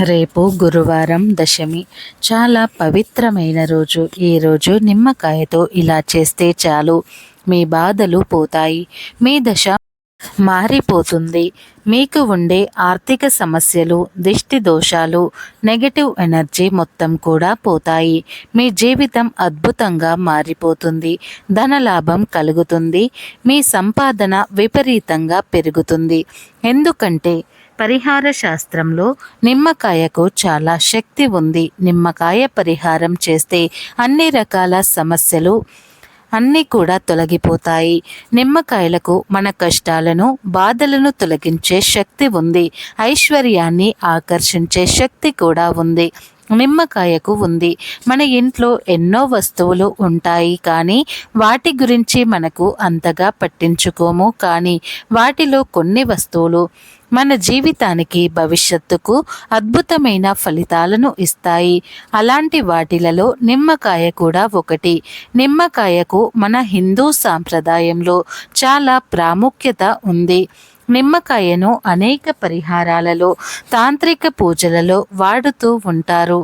రేపు గురువారం దశమి. చాలా పవిత్రమైన రోజు. ఈరోజు నిమ్మకాయతో ఇలా చేస్తే చాలు. మీ బాధలు పోతాయి. మీ దశ మారిపోతుంది. మీకు ఉండే ఆర్థిక సమస్యలు దిష్టి దోషాలు నెగటివ్ ఎనర్జీ మొత్తం కూడా పోతాయి. మీ జీవితం అద్భుతంగా మారిపోతుంది. ధనలాభం కలుగుతుంది. మీ సంపాదన విపరీతంగా పెరుగుతుంది. ఎందుకంటే పరిహార శాస్త్రంలో నిమ్మకాయకు చాలా శక్తి ఉంది. నిమ్మకాయ పరిహారం చేస్తే అన్ని రకాల సమస్యలు అన్నీ కూడా తొలగిపోతాయి. నిమ్మకాయలకు మన కష్టాలను బాధలను తొలగించే శక్తి ఉంది. ఐశ్వర్యాన్ని ఆకర్షించే శక్తి కూడా ఉంది. నిమ్మకాయకు ఉంది. మన ఇంట్లో ఎన్నో వస్తువులు ఉంటాయి కానీ వాటి గురించి మనకు అంతగా పట్టించుకోము. కానీ వాటిలో కొన్ని వస్తువులు మన జీవితానికి భవిష్యత్తుకు అద్భుతమైన ఫలితాలను ఇస్తాయి. అలాంటి వాటిలలో నిమ్మకాయ కూడా ఒకటి. నిమ్మకాయకు మన హిందూ సాంప్రదాయంలో చాలా ప్రాముఖ్యత ఉంది. నిమ్మకాయను అనేక పరిహారాలలో తాంత్రిక పూజలలో వాడుతూ ఉంటారు.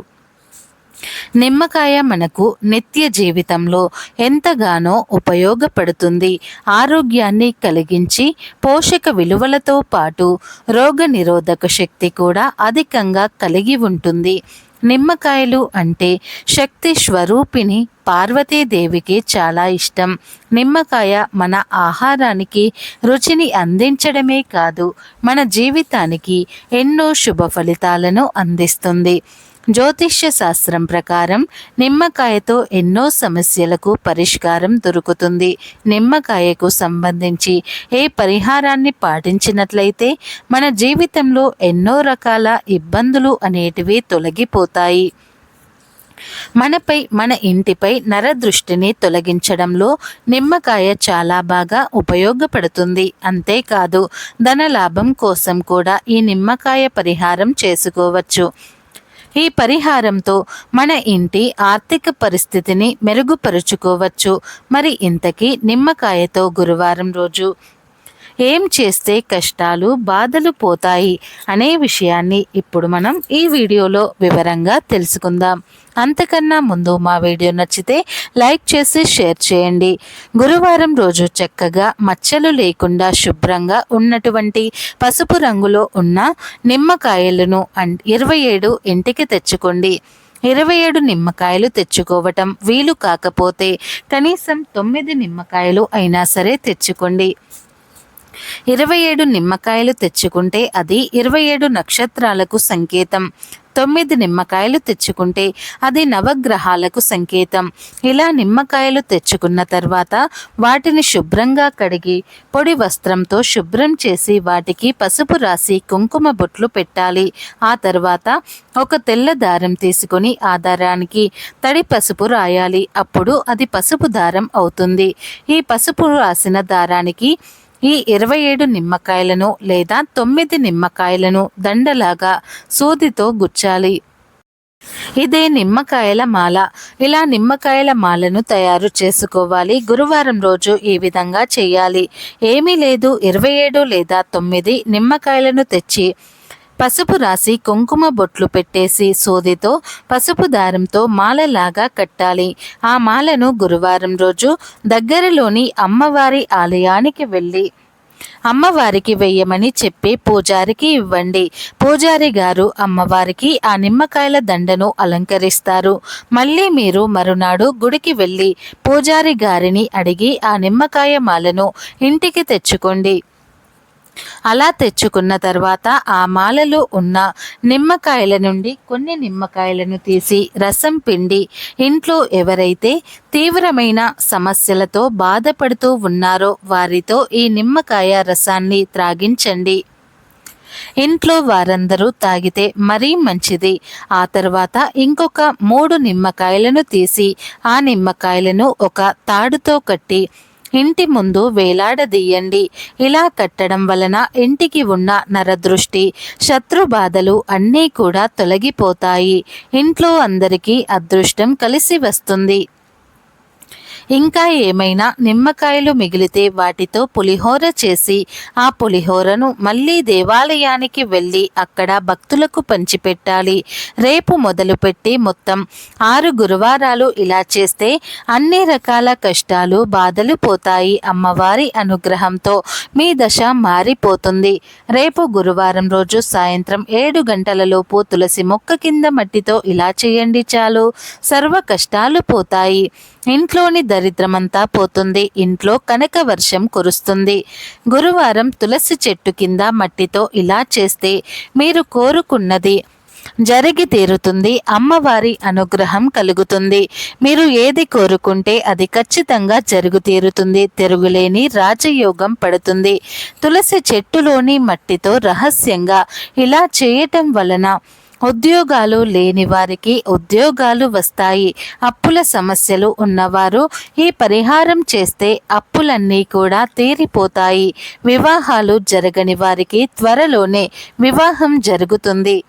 నిమ్మకాయ మనకు నిత్య జీవితంలో ఎంతగానో ఉపయోగపడుతుంది. ఆరోగ్యాన్ని కలిగించి పోషక విలువలతో పాటు రోగనిరోధక శక్తి కూడా అధికంగా కలిగి ఉంటుంది. నిమ్మకాయలు అంటే శక్తి స్వరూపిణి పార్వతీదేవికి చాలా ఇష్టం. నిమ్మకాయ మన ఆహారానికి రుచిని అందించడమే కాదు మన జీవితానికి ఎన్నో శుభ ఫలితాలను అందిస్తుంది. జ్యోతిష్య శాస్త్రం ప్రకారం నిమ్మకాయతో ఎన్నో సమస్యలకు పరిష్కారం దొరుకుతుంది. నిమ్మకాయకు సంబంధించి ఏ పరిహారాన్ని పాటించినట్లయితే మన జీవితంలో ఎన్నో రకాల ఇబ్బందులు అనేటివి తొలగిపోతాయి. మనపై మన ఇంటిపై నరదృష్టిని తొలగించడంలో నిమ్మకాయ చాలా బాగా ఉపయోగపడుతుంది. అంతేకాదు ధనలాభం కోసం కూడా ఈ నిమ్మకాయ పరిహారం చేసుకోవచ్చు. ఈ పరిహారంతో మన ఇంటి ఆర్థిక పరిస్థితిని మెరుగుపరుచుకోవచ్చు. మరి ఇంతకీ నిమ్మకాయతో గురువారం రోజు ఏం చేస్తే కష్టాలు బాధలు పోతాయి అనే విషయాన్ని ఇప్పుడు మనం ఈ వీడియోలో వివరంగా తెలుసుకుందాం. అంతకన్నా ముందు మా వీడియో నచ్చితే లైక్ చేసి షేర్ చేయండి. గురువారం రోజు చక్కగా మచ్చలు లేకుండా శుభ్రంగా ఉన్నటువంటి పసుపు రంగులో ఉన్న నిమ్మకాయలను ఇరవై ఏడు ఇంటికి తెచ్చుకోండి. ఇరవై ఏడు నిమ్మకాయలు తెచ్చుకోవటం వీలు కాకపోతే కనీసం తొమ్మిది నిమ్మకాయలు అయినా సరే తెచ్చుకోండి. ఇరవై ఏడు నిమ్మకాయలు తెచ్చుకుంటే అది ఇరవై ఏడు నక్షత్రాలకు సంకేతం. తొమ్మిది నిమ్మకాయలు తెచ్చుకుంటే అది నవగ్రహాలకు సంకేతం. ఇలా నిమ్మకాయలు తెచ్చుకున్న తర్వాత వాటిని శుభ్రంగా కడిగి పొడి వస్త్రంతో శుభ్రం చేసి వాటికి పసుపు రాసి కుంకుమ బొట్లు పెట్టాలి. ఆ తర్వాత ఒక తెల్ల దారం తీసుకొని ఆ దారానికి తడి పసుపు రాయాలి. అప్పుడు అది పసుపు దారం అవుతుంది. ఈ పసుపు రాసిన దారానికి ఈ ఇరవై ఏడు నిమ్మకాయలను లేదా తొమ్మిది నిమ్మకాయలను దండలాగా సూదితో గుచ్చాలి. ఇదే నిమ్మకాయల మాల. ఇలా నిమ్మకాయల మాలను తయారు చేసుకోవాలి. గురువారం రోజు ఈ విధంగా చేయాలి. ఏమీ లేదు. ఇరవై ఏడు లేదా తొమ్మిది నిమ్మకాయలను తెచ్చి పసుపు రాసి కుంకుమ బొట్లు పెట్టేసి సోదితో పసుపు దారంతో మాలలాగా కట్టాలి. ఆ మాలను గురువారం రోజు దగ్గరలోని అమ్మవారి ఆలయానికి వెళ్ళి అమ్మవారికి వెయ్యమని చెప్పి పూజారికి ఇవ్వండి. పూజారి గారు అమ్మవారికి ఆ నిమ్మకాయల దండను అలంకరిస్తారు. మళ్ళీ మీరు మరునాడు గుడికి వెళ్ళి పూజారి గారిని అడిగి ఆ నిమ్మకాయ మాలను ఇంటికి తెచ్చుకోండి. అలా తెచ్చుకున్న తర్వాత ఆ మాలలో ఉన్న నిమ్మకాయల నుండి కొన్ని నిమ్మకాయలను తీసి రసం పిండి ఇంట్లో ఎవరైతే తీవ్రమైన సమస్యలతో బాధపడుతూ ఉన్నారో వారితో ఈ నిమ్మకాయ రసాన్ని త్రాగించండి. ఇంట్లో వారందరూ తాగితే మరీ మంచిది. ఆ తర్వాత ఇంకొక మూడు నిమ్మకాయలను తీసి ఆ నిమ్మకాయలను ఒక తాడుతో కట్టి ఇంటి ముందు వేలాడదీయండి. ఇలా కట్టడం వలన ఇంటికి ఉన్న నరదృష్టి శత్రు బాధలు అన్నీ కూడా తొలగిపోతాయి. ఇంట్లో అందరికీ అదృష్టం కలిసి వస్తుంది. ఇంకా ఏమైనా నిమ్మకాయలు మిగిలితే వాటితో పులిహోర చేసి ఆ పులిహోరను మళ్ళీ దేవాలయానికి వెళ్ళి అక్కడ భక్తులకు పంచిపెట్టాలి. రేపు మొదలుపెట్టి మొత్తం ఆరు గురువారాలు ఇలా చేస్తే అన్ని రకాల కష్టాలు బాధలు పోతాయి అమ్మవారి అనుగ్రహంతో మీ దశ మారిపోతుంది. రేపు గురువారం రోజు సాయంత్రం ఏడు గంటలలోపు తులసి మొక్క కింద మట్టితో ఇలా చేయండి చాలు. సర్వ కష్టాలు పోతాయి. ఇంట్లోని దరిద్రమంతా పోతుంది. ఇంట్లో కనక వర్షం కురుస్తుంది. గురువారం తులసి చెట్టు కింద మట్టితో ఇలా చేస్తే మీరు కోరుకున్నది జరిగి తీరుతుంది. అమ్మవారి అనుగ్రహం కలుగుతుంది. మీరు ఏది కోరుకుంటే అది ఖచ్చితంగా జరుగు తీరుతుంది. తిరుగులేని రాజయోగం పడుతుంది. తులసి చెట్టులోని మట్టితో రహస్యంగా ఇలా చేయటం వలన ఉద్యోగాలు లేని వారికి ఉద్యోగాలు వస్తాయి. అప్పుల సమస్యలు ఉన్నవారు ఈ పరిహారం చేస్తే అప్పులన్నీ కూడా తీరిపోతాయి. వివాహాలు జరగని వారికి త్వరలోనే వివాహం జరుగుతుంది.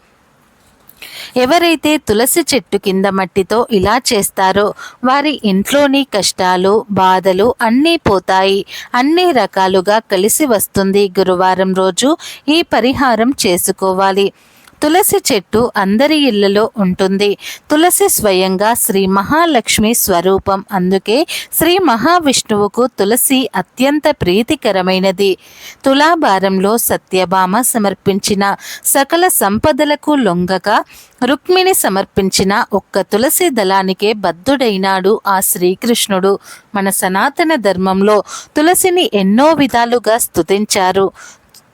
ఎవరైతే తులసి చెట్టు కింద మట్టితో ఇలా చేస్తారో వారి ఇంట్లోని కష్టాలు బాధలు అన్నీ పోతాయి. అన్ని రకాలుగా కలిసి వస్తుంది గురువారం రోజు ఈ పరిహారం చేసుకోవాలి. తులసి చెట్టు అందరి ఇళ్ళలో ఉంటుంది. తులసి స్వయంగా శ్రీ మహాలక్ష్మి స్వరూపం. అందుకే శ్రీ మహావిష్ణువుకు తులసి అత్యంత ప్రీతికరమైనది. తులాభారంలో సత్యభామ సమర్పించిన సకల సంపదలకు లొంగక రుక్మిణి సమర్పించిన ఒక్క తులసి దళానికే బద్ధుడైనాడు ఆ శ్రీకృష్ణుడు. మన సనాతన ధర్మంలో తులసిని ఎన్నో విధాలుగా స్తుతించారు.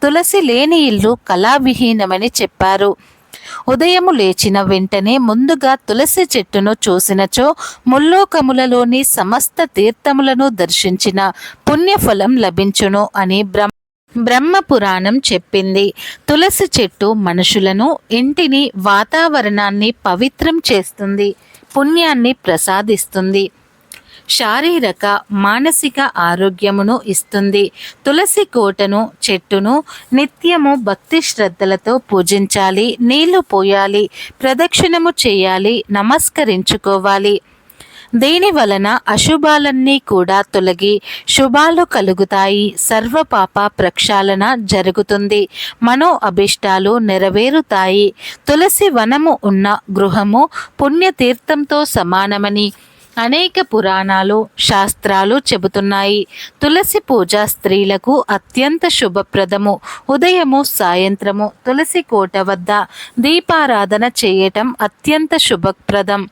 తులసి లేని ఇల్లు కళావిహీనమని చెప్పారు. ఉదయము లేచిన వెంటనే ముందుగా తులసి చెట్టును చూసినచో ముల్లోకములలోని సమస్త తీర్థములను దర్శించిన పుణ్యఫలం లభించును అని బ్రహ్మ బ్రహ్మ పురాణం చెప్పింది. తులసి చెట్టు మనుషులను ఇంటిని వాతావరణాన్ని పవిత్రం చేస్తుంది పుణ్యాన్ని ప్రసాదిస్తుంది. శారీరక మానసిక ఆరోగ్యమును ఇస్తుంది. తులసి కోటను చెట్టును నిత్యము భక్తి శ్రద్ధలతో పూజించాలి. నీళ్ళు పోయాలి. ప్రదక్షిణము చేయాలి. నమస్కరించుకోవాలి. దీని వలన అశుభాలన్నీ కూడా తొలగి శుభాలు కలుగుతాయి. సర్వపాప ప్రక్షాళన జరుగుతుంది. మనో అభిష్టాలు నెరవేరుతాయి. తులసి వనము ఉన్న గృహము పుణ్యతీర్థంతో సమానమని అనేక పురాణాలు శాస్త్రాలు చెబుతున్నాయి. తులసి పూజ స్త్రీలకు అత్యంత శుభప్రదము. ఉదయము సాయంత్రము తులసి కోట వద్ద దీపారాధన చేయటం అత్యంత శుభప్రదం.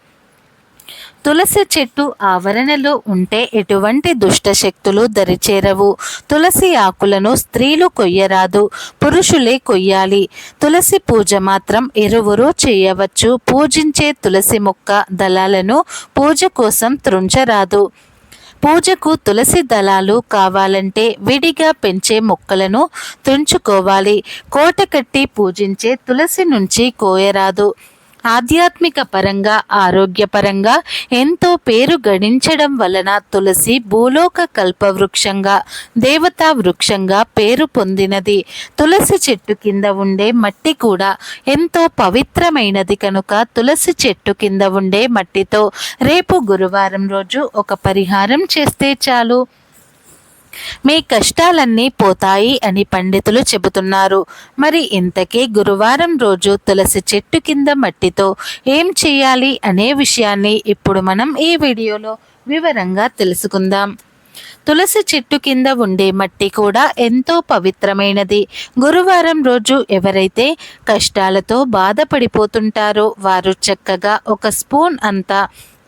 తులసి చెట్టు ఆవరణలో ఉంటే ఎటువంటి దుష్ట శక్తులు దరిచేరవు. తులసి ఆకులను స్త్రీలు కొయ్యరాదు పురుషులే కొయ్యాలి. తులసి పూజ మాత్రం ఇరువురు చేయవచ్చు. పూజించే తులసి మొక్క దళాలను పూజ కోసం త్రుంచరాదు పూజకు తులసి దళాలు కావాలంటే విడిగా పెంచే మొక్కలను తుంచుకోవాలి. కోట కట్టి పూజించే తులసి నుంచి కోయరాదు. ఆధ్యాత్మిక పరంగా ఆరోగ్యపరంగా ఎంతో పేరు గడించడం వలన తులసి భూలోక కల్పవృక్షంగా దేవతా వృక్షంగా పేరు పొందినది. తులసి చెట్టు కింద ఉండే మట్టి కూడా ఎంతో పవిత్రమైనది కనుక తులసి చెట్టు కింద ఉండే మట్టితో రేపు గురువారం రోజు ఒక పరిహారం చేస్తే చాలు. మీ కష్టాలన్నీ పోతాయి అని పండితులు చెబుతున్నారు. మరి ఇంతకీ గురువారం రోజు తులసి చెట్టు కింద మట్టితో ఏం చేయాలి అనే విషయాన్ని ఇప్పుడు మనం ఈ వీడియోలో వివరంగా తెలుసుకుందాం. తులసి చెట్టు కింద ఉండే మట్టి కూడా ఎంతో పవిత్రమైనది. గురువారం రోజు ఎవరైతే కష్టాలతో బాధపడిపోతుంటారో వారు చక్కగా ఒక స్పూన్ అంతా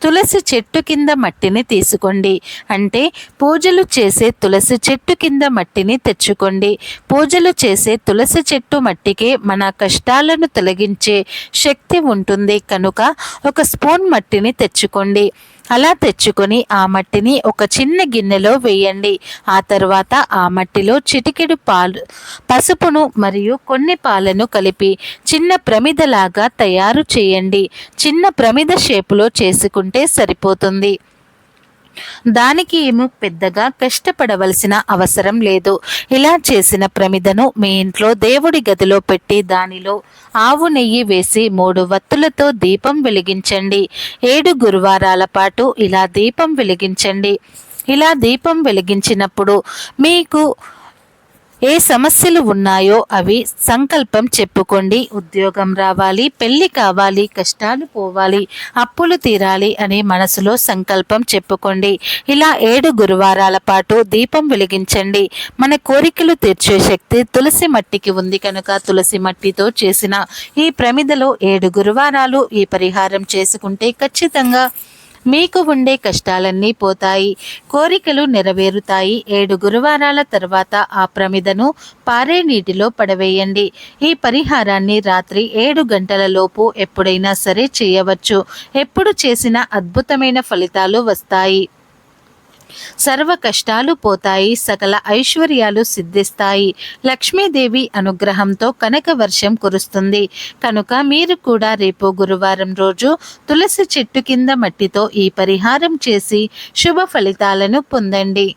తులసి చెట్టు కింద మట్టిని తీసుకోండి. అంటే పూజలు చేసే తులసి చెట్టు కింద మట్టిని తెచ్చుకోండి. పూజలు చేసే తులసి చెట్టు మట్టికే మన కష్టాలను తొలగించే శక్తి ఉంటుంది. కనుక ఒక స్పూన్ మట్టిని తెచ్చుకోండి. అలా తెచ్చుకొని ఆ మట్టిని ఒక చిన్న గిన్నెలో వేయండి. ఆ తర్వాత ఆ మట్టిలో చిటికెడు పాలు పసుపును మరియు కొన్ని పాలను కలిపి చిన్న ప్రమిదలాగా తయారు చేయండి. చిన్న ప్రమిద షేపులో చేసుకుంటే సరిపోతుంది. దానికి ఏమో పెద్దగా కష్టపడవలసిన అవసరం లేదు. ఇలా చేసిన ప్రమిదను మీ ఇంట్లో దేవుడి గదిలో పెట్టి దానిలో ఆవు నెయ్యి వేసి మూడు వత్తులతో దీపం వెలిగించండి. ఏడు గురువారాల పాటు ఇలా దీపం వెలిగించండి. ఇలా దీపం వెలిగించినప్పుడు మీకు ఏ సమస్యలు ఉన్నాయో అవి సంకల్పం చెప్పుకోండి. ఉద్యోగం రావాలి పెళ్ళి కావాలి కష్టాలు పోవాలి అప్పులు తీరాలి అని మనసులో సంకల్పం చెప్పుకోండి. ఇలా ఏడు గురువారాల పాటు దీపం వెలిగించండి. మన కోరికలు తీర్చే శక్తి తులసి మట్టికి ఉంది కనుక తులసి మట్టితో చేసిన ఈ ప్రమిదలో ఏడు గురువారాలు ఈ పరిహారం చేసుకుంటే ఖచ్చితంగా మీకు ఉండే కష్టాలన్నీ పోతాయి. కోరికలు నెరవేరుతాయి. ఏడు గురువారాల తర్వాత ఆ ప్రమిదను పారే నీటిలో పడవేయండి. ఈ పరిహారాన్ని రాత్రి ఏడు గంటల లోపు ఎప్పుడైనా సరే చేయవచ్చు. ఎప్పుడు చేసినా అద్భుతమైన ఫలితాలు వస్తాయి. సర్వ కష్టాలు పోతాయి సకల ఐశ్వర్యాలు సిద్ధిస్తాయి. లక్ష్మీదేవి అనుగ్రహంతో కనక వర్షం కురుస్తుంది. కనుక మీరు కూడా రేపు గురువారం రోజు తులసి చెట్టు కింద మట్టితో ఈ పరిహారం చేసి శుభ ఫలితాలను పొందండి.